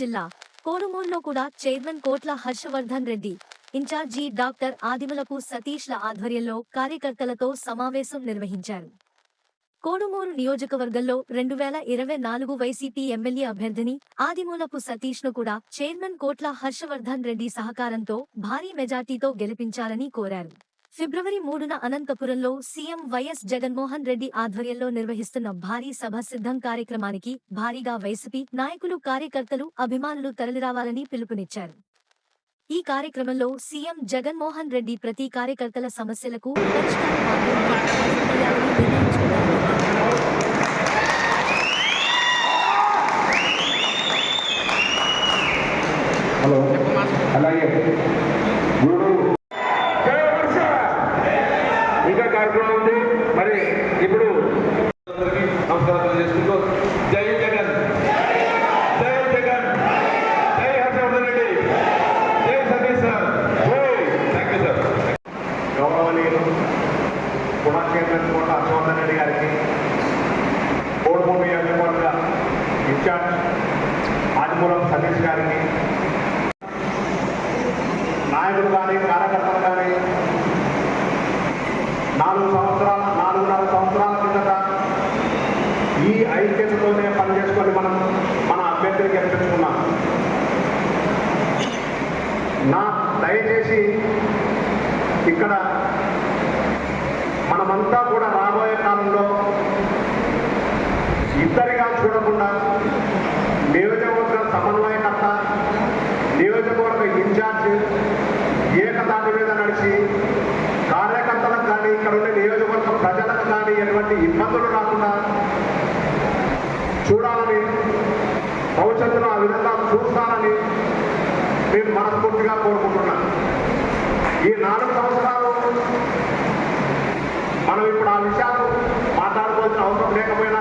జిల్లా కోడుమూర్లో కూడా chairman Kotla Harshavardhan Reddy incharge doctor Adimalapu సతీష్ల ఆధ్వర్యంలో కార్యకర్తలతో సమావేశం నిర్వహించారు. కోడుమూరు నియోజకవర్గంలో రెండు వేల ఇరవై నాలుగు వైసీపీ ఎమ్మెల్యే అభ్యర్థిని ఆదిమూలపు సతీష్ను కూడా చైర్మన్ కోట్ల హర్షవర్ధన్ రెడ్డి సహకారంతో భారీ మెజార్టీతో గెలిపించాలని కోరారు. ఫిబ్రవరి మూడున అనంతపురంలో సీఎం వైఎస్ జగన్మోహన్ రెడ్డి ఆధ్వర్యంలో నిర్వహిస్తున్న భారీ సభ సిద్ధం కార్యక్రమానికి భారీగా వైసీపీ నాయకులు కార్యకర్తలు అభిమానులు తరలిరావాలని పిలుపునిచ్చారు. ఈ కార్యక్రమంలో సీఎం జగన్మోహన్ రెడ్డి ప్రతి కార్యకర్తల సమస్యలకు అలాగే. నియోజకవర్గ హర్షవర్ధన్ రెడ్డి గారికి కోడుమూరు నియోజకవర్గ ఇన్ఛార్జ్ ఆదిమూలం సతీష్ గారికి నాయకులు కానీ కార్యకర్తలు కానీ నాలుగు సంవత్సరాల నాలుగున్నర సంవత్సరాల కిందట ఈ ఐక్యతతోనే పనిచేసుకొని మనం మన అభ్యర్థిని గెలిపించుకున్నాం. నా దయచేసి ఇక్కడ మనమంతా కూడా రాబోయే కాలంలో ఇద్దరిగా చూడకుండా నియోజకవర్గ సమన్వయకర్త నియోజకవర్గ ఇన్ఛార్జ్ ఏకతాటి మీద నడిచి కార్యకర్తలకు కానీ ఇక్కడ ఉండే నియోజకవర్గ ప్రజలకు కానీ ఎటువంటి ఇబ్బందులు రాకుండా చూడాలని భవిష్యత్తులో ఆ విధంగా చూస్తానని మేము మనస్ఫూర్తిగా కోరుకుంటున్నాను. ఈ నాలుగు సంవత్సరాలు మనం ఇప్పుడు ఆ విషయాలు మాట్లాడుకోవాల్సిన అవసరం లేకపోయినా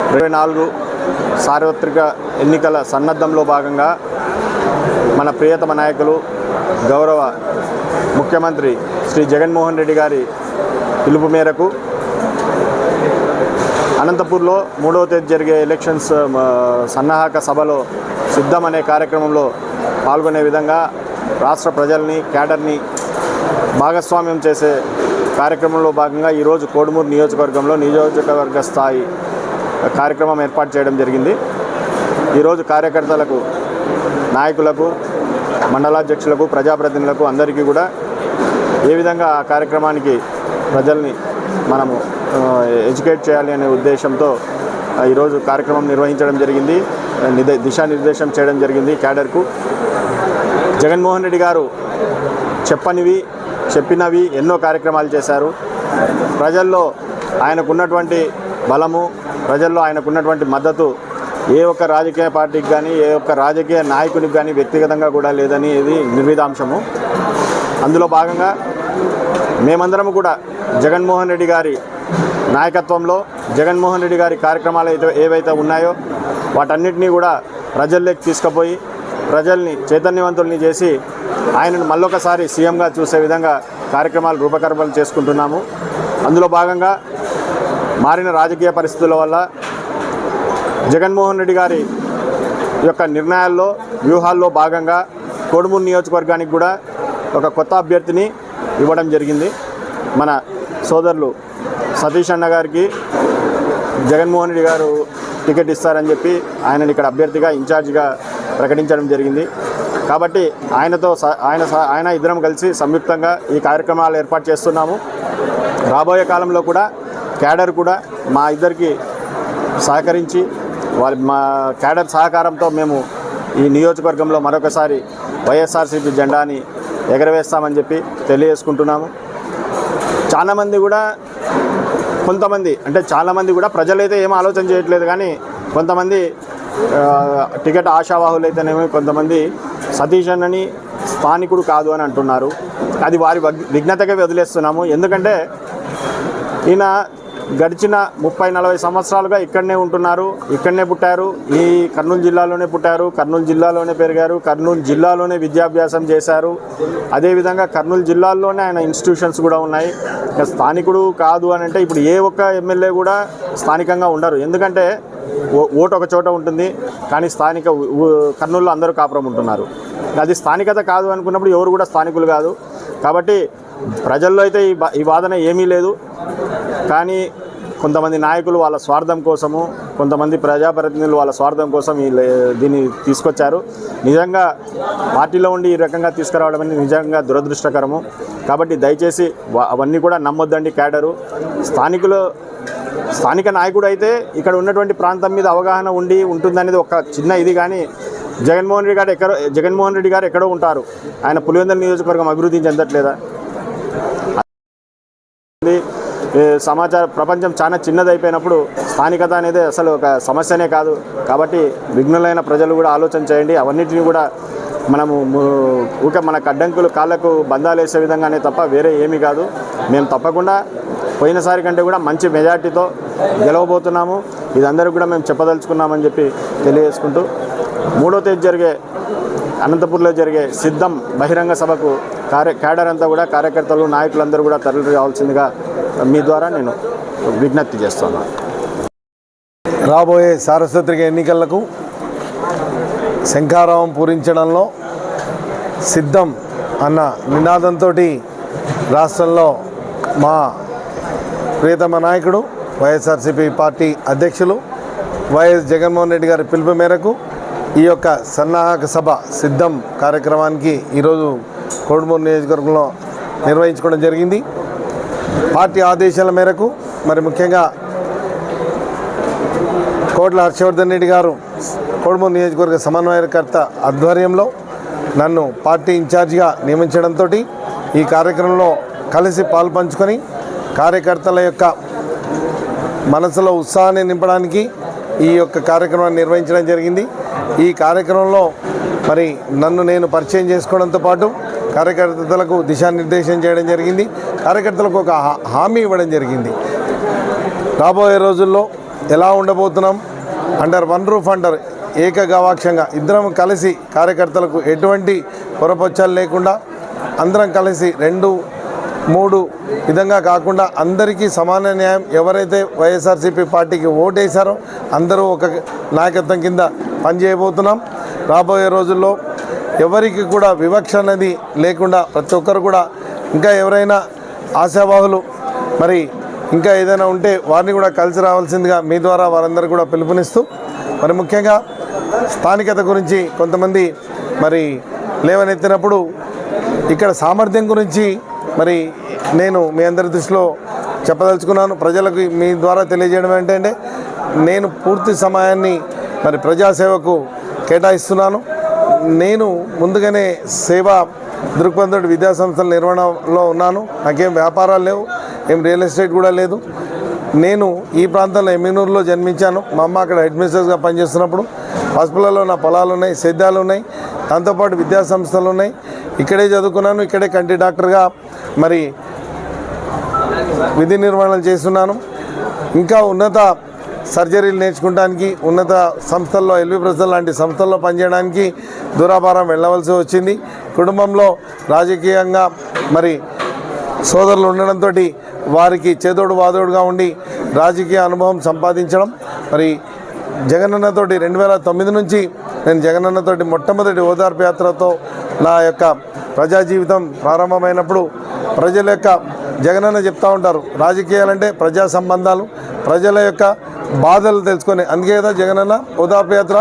ఇరవై నాలుగు సార్వత్రిక ఎన్నికల సన్నద్ధంలో భాగంగా మన ప్రియతమ నాయకులు గౌరవ ముఖ్యమంత్రి శ్రీ జగన్మోహన్ రెడ్డి గారి పిలుపు మేరకు అనంతపూర్లో మూడవ తేదీ జరిగే ఎలక్షన్స్ సన్నాహక సభలో సిద్ధం అనే కార్యక్రమంలో పాల్గొనే విధంగా రాష్ట్ర ప్రజల్ని క్యాడర్ని భాగస్వామ్యం చేసే కార్యక్రమంలో భాగంగా ఈరోజు కోడుమూరు నియోజకవర్గంలో నియోజకవర్గ స్థాయి కార్యక్రమం ఏర్పాటు చేయడం జరిగింది. ఈరోజు కార్యకర్తలకు నాయకులకు మండలాధ్యక్షులకు ప్రజాప్రతినిధులకు అందరికీ కూడా ఏ విధంగా ఆ కార్యక్రమానికి ప్రజల్ని మనము ఎడ్యుకేట్ చేయాలి అనే ఉద్దేశంతో ఈరోజు కార్యక్రమం నిర్వహించడం జరిగింది. దిశానిర్దేశం చేయడం జరిగింది క్యాడర్కు. జగన్మోహన్ రెడ్డి గారు చెప్పనివి చెప్పినవి ఎన్నో కార్యక్రమాలు చేశారు. ప్రజల్లో ఆయనకున్నటువంటి బలము ప్రజల్లో ఆయనకున్నటువంటి మద్దతు ఏ ఒక్క రాజకీయ పార్టీకి కానీ ఏ ఒక్క రాజకీయ నాయకునికి కానీ వ్యక్తిగతంగా కూడా లేదని ఇది నిర్విధాంశము అందులో భాగంగా మేమందరం కూడా జగన్మోహన్ రెడ్డి గారి నాయకత్వంలో జగన్మోహన్ రెడ్డి గారి కార్యక్రమాలు అయితే ఏవైతే ఉన్నాయో వాటన్నిటినీ కూడా ప్రజల్లోకి తీసుకుపోయి ప్రజల్ని చైతన్యవంతుల్ని చేసి ఆయనను మళ్ళొకసారి సీఎంగా చూసే విధంగా కార్యక్రమాలు రూపకల్పన చేసుకుంటున్నాము. అందులో భాగంగా మారిన రాజకీయ పరిస్థితుల వల్ల జగన్మోహన్ రెడ్డి గారి యొక్క నిర్ణయాల్లో వ్యూహాల్లో భాగంగా కోడుమూరు నియోజకవర్గానికి కూడా ఒక కొత్త అభ్యర్థిని ఇవ్వడం జరిగింది. మన సోదరులు సతీష్ అన్న గారికి జగన్మోహన్ రెడ్డి గారు టికెట్ ఇస్తారని చెప్పి ఆయనని ఇక్కడ అభ్యర్థిగా ఇన్ఛార్జిగా ప్రకటించడం జరిగింది. కాబట్టి ఆయనతో ఆయన ఆయన ఇద్దరం కలిసి సంయుక్తంగా ఈ కార్యక్రమాలు ఏర్పాటు చేస్తున్నాము. రాబోయే కాలంలో కూడా క్యాడర్ కూడా మా ఇద్దరికి సహకరించి వాళ్ళ మా క్యాడర్ సహకారంతో మేము ఈ నియోజకవర్గంలో మరొకసారి వైఎస్ఆర్సీపీ జెండాని ఎగరవేస్తామని చెప్పి తెలియజేసుకుంటున్నాము. చాలామంది కూడా కొంతమంది అంటే చాలామంది కూడా ప్రజలైతే ఏం ఆలోచన చేయట్లేదు కానీ కొంతమంది టికెట్ ఆశావాహులు అయితేనేమి కొంతమంది సతీష్ అన్నని స్థానికుడు కాదు అని అంటున్నారు. అది వారి విఘ్నతగా వదిలేస్తున్నాము. ఎందుకంటే ఈయన గడిచిన ముప్పై నలభై సంవత్సరాలుగా ఇక్కడనే ఉంటున్నారు ఇక్కడనే పుట్టారు. ఈ కర్నూలు జిల్లాలోనే పుట్టారు కర్నూలు జిల్లాలోనే పెరిగారు కర్నూలు జిల్లాలోనే విద్యాభ్యాసం చేశారు. అదేవిధంగా కర్నూలు జిల్లాలోనే ఆయన ఇన్స్టిట్యూషన్స్ కూడా ఉన్నాయి. స్థానికుడు కాదు అని అంటే ఇప్పుడు ఏ ఒక్క ఎమ్మెల్యే కూడా స్థానికంగా ఉండరు. ఎందుకంటే ఓటు ఒక చోట ఉంటుంది కానీ స్థానిక కర్నూలులో అందరూ కాపురం ఉంటున్నారు. అది స్థానికత కాదు అనుకున్నప్పుడు ఎవరు కూడా స్థానికులు కాదు. కాబట్టి ప్రజల్లో అయితే ఈ ఈ వాదన ఏమీ లేదు. కానీ కొంతమంది నాయకులు వాళ్ళ స్వార్థం కోసము కొంతమంది ప్రజాప్రతినిధులు వాళ్ళ స్వార్థం కోసం ఈ లే- దీన్ని తీసుకొచ్చారు. నిజంగా పార్టీలో ఉండి ఈ రకంగా తీసుకురావడం అనేది నిజంగా దురదృష్టకరము. కాబట్టి దయచేసి అవన్నీ కూడా నమ్మొద్దండి క్యాడరు. స్థానికులు స్థానిక నాయకుడు అయితే ఇక్కడ ఉన్నటువంటి ప్రాంతం మీద అవగాహన ఉండి ఉంటుందనేది ఒక చిన్న ఇది కానీ జగన్మోహన్ రెడ్డి గారు ఎక్కడో జగన్మోహన్ రెడ్డి గారు ఎక్కడో ఉంటారు. ఆయన పులివెందుల నియోజకవర్గం అభివృద్ధి చెందట్లేదా? సమాచార ప్రపంచం చాలా చిన్నదైపోయినప్పుడు స్థానికత అనేది అసలు ఒక సమస్యనే కాదు. కాబట్టి విఘ్నులైన ప్రజలు కూడా ఆలోచన చేయండి. అవన్నిటిని కూడా మనము ఊక మనకు అడ్డంకులు కాళ్ళకు బంధాలు వేసే విధంగానే తప్ప వేరే ఏమీ కాదు. మేము తప్పకుండా పోయినసారి కంటే కూడా మంచి మెజార్టీతో గెలవబోతున్నాము. ఇదందరూ కూడా మేము చెప్పదలుచుకున్నామని చెప్పి తెలియజేసుకుంటూ మూడో తేదీ జరిగే అనంతపూర్లో జరిగే సిద్ధం బహిరంగ సభకు కార్య క్యాడర్ అంతా కూడా కార్యకర్తలు నాయకులందరూ కూడా తరలి రావాల్సిందిగా మీ ద్వారా నేను విజ్ఞప్తి చేస్తున్నాను రాబోయే సార్వత్రిక ఎన్నికలకు శంఖారావం పూరించడంలో సిద్ధం అన్న నినాదంతో రాష్ట్రంలో మా ప్రియతమ నాయకుడు వైఎస్ఆర్సీపీ పార్టీ అధ్యక్షులు వైఎస్ జగన్మోహన్ రెడ్డి గారి పిలుపు మేరకు ఈ యొక్క సన్నాహక సభ సిద్ధం కార్యక్రమానికి ఈరోజు కోడుమూరు నియోజకవర్గంలో నిర్వహించుకోవడం జరిగింది. పార్టీ ఆదేశాల మేరకు మరి ముఖ్యంగా కోట్ల హర్షవర్ధన్ రెడ్డి గారు కోడుమూరు నియోజకవర్గ సమన్వయకర్త ఆధ్వర్యంలో నన్ను పార్టీ ఇన్ఛార్జిగా నియమించడంతో ఈ కార్యక్రమంలో కలిసి పాల్పంచుకొని కార్యకర్తల యొక్క మనసులో ఉత్సాహాన్ని నింపడానికి ఈ యొక్క కార్యక్రమాన్ని నిర్వహించడం జరిగింది. ఈ కార్యక్రమంలో మరి నన్ను నేను పరిచయం చేసుకోవడంతో పాటు కార్యకర్తలకు దిశానిర్దేశం చేయడం జరిగింది. కార్యకర్తలకు ఒక హా- హామీ ఇవ్వడం జరిగింది. రాబోయే రోజుల్లో ఎలా ఉండబోతున్నాం? అండర్ వన్ రూఫ్ అండర్ ఏకగవాక్షంగా ఇద్దరం కలిసి కార్యకర్తలకు ఎటువంటి పొరపచ్చాలు లేకుండా అందరం కలిసి రెండు మూడు విధంగా కాకుండా అందరికీ సమాన న్యాయం ఎవరైతే వైఎస్ఆర్సీపీ పార్టీకి ఓటేశారో అందరూ ఒక నాయకత్వం కింద పనిచేయబోతున్నాం. రాబోయే రోజుల్లో ఎవరికి కూడా వివక్ష అనేది లేకుండా ప్రతి ఒక్కరు కూడా ఇంకా ఎవరైనా ఆశావాహులు మరి ఇంకా ఏదైనా ఉంటే వారిని కూడా కలిసి రావాల్సిందిగా మీ ద్వారా వారందరూ కూడా పిలుపునిస్తూ మరి ముఖ్యంగా స్థానికత గురించి కొంతమంది మరి లేవనెత్తినప్పుడు ఇక్కడ సామర్థ్యం గురించి మరి నేను మీ అందరి దృష్టిలో చెప్పదలుచుకున్నాను. ప్రజలకు మీ ద్వారా తెలియజేయడం ఏంటంటే నేను పూర్తి సమయాన్ని మరి ప్రజాసేవకు కేటాయిస్తున్నాను. నేను ముందుగానే సేవా దృక్పథం విద్యా సంస్థల నిర్వహణలో ఉన్నాను. నాకేం వ్యాపారాలు లేవు ఏం రియల్ ఎస్టేట్ కూడా లేదు. నేను ఈ ప్రాంతంలో ఎమ్మినూరులో జన్మించాను. మా అమ్మ అక్కడ హెడ్ మిస్టర్స్గా పనిచేస్తున్నప్పుడు పసుపులలో నా పొలాలు ఉన్నాయి సేద్యాలు ఉన్నాయి దాంతోపాటు విద్యా సంస్థలు ఉన్నాయి ఇక్కడే చదువుకున్నాను ఇక్కడే కంటి డాక్టర్గా మరి విధి నిర్వహణలు చేస్తున్నాను. ఇంకా ఉన్నత సర్జరీలు నేర్చుకోవడానికి ఉన్నత సంస్థల్లో ఎల్వి ప్రసాద్ లాంటి సంస్థల్లో పనిచేయడానికి దూరాభారం వెళ్ళవలసి వచ్చింది. కుటుంబంలో రాజకీయంగా మరి సోదరులు ఉండడంతో వారికి చేదోడు వాదోడుగా ఉండి రాజకీయ అనుభవం సంపాదించడం. మరి జగనన్నతోటి రెండు వేల తొమ్మిది నుంచి నేను జగనన్నతోటి మొట్టమొదటి ఓదార్పు యాత్రతో నా యొక్క ప్రజా జీవితం ప్రారంభమైనప్పుడు ప్రజల యొక్క జగనన్న చెప్తా ఉంటారు రాజకీయాలంటే ప్రజా సంబంధాలు ప్రజల యొక్క బాధలు తెలుసుకొని అందుకే కదా జగనన్న ఓదార్పు యాత్ర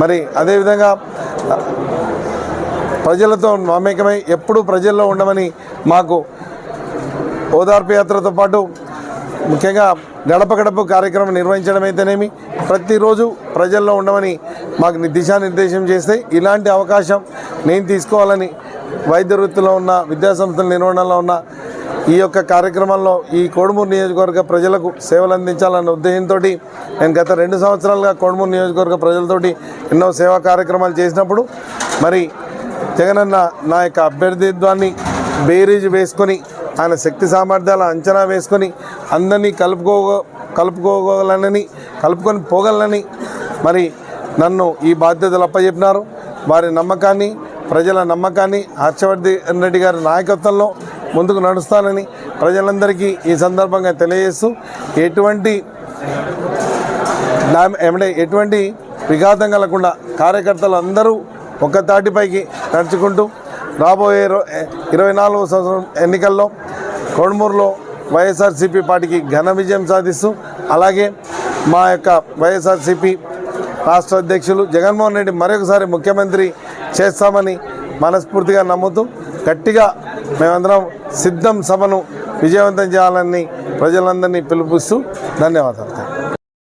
మరి అదేవిధంగా ప్రజలతో మమేకమై ఎప్పుడూ ప్రజల్లో ఉండమని మాకు ఓదార్పు యాత్రతో పాటు ముఖ్యంగా గడప గడప కార్యక్రమం నిర్వహించడం అయితేనేమి ప్రతిరోజు ప్రజల్లో ఉండమని మాకు దిశానిర్దేశం చేస్తే ఇలాంటి అవకాశం నేను తీసుకోవాలని వైద్య వృత్తిలో ఉన్న విద్యాసంస్థల నిర్వహణలో ఉన్న ఈ యొక్క కార్యక్రమంలో ఈ కోడుమూరు నియోజకవర్గ ప్రజలకు సేవలు అందించాలన్న ఉద్దేశంతో నేను గత రెండు సంవత్సరాలుగా కోడుమూరు నియోజకవర్గ ప్రజలతోటి ఎన్నో సేవా కార్యక్రమాలు చేసినప్పుడు మరి జగనన్న నా యొక్క అభ్యర్థిత్వాన్ని బేరీజ్ వేసుకొని ఆయన శక్తి సామర్థ్యాల అంచనా వేసుకొని అందరినీ కలుపుకో కలుపుకోగలనని కలుపుకొని పోగలనని మరి నన్ను ఈ బాధ్యతలు అప్పచెప్పినారు వారి నమ్మకాన్ని ప్రజల నమ్మకాన్ని హర్షవర్ధన్ రెడ్డి గారి నాయకత్వంలో ముందుకు నడుస్తానని ప్రజలందరికీ ఈ సందర్భంగా తెలియజేస్తూ ఎటువంటి ఏమంటే ఎటువంటి విఘాతం కలగకుండా కార్యకర్తలు అందరూ ఒక తాటిపైకి నడుచుకుంటూ రాబోయే ఇరవై నాలుగు సంవత్సరం ఎన్నికల్లో కొడుమూరులో వైఎస్ఆర్సీపీ పార్టీకి ఘన విజయం సాధిస్తూ అలాగే మా యొక్క వైఎస్ఆర్సీపీ రాష్ట్ర అధ్యక్షులు జగన్మోహన్ రెడ్డి మరొకసారి ముఖ్యమంత్రి చేస్తామని మనస్ఫూర్తిగా నమ్ముతూ గట్టిగా మేమందరం సిద్ధం సభను విజయవంతం చేయాలని ప్రజలందరినీ పిలుపుస్తూ ధన్యవాదాలు.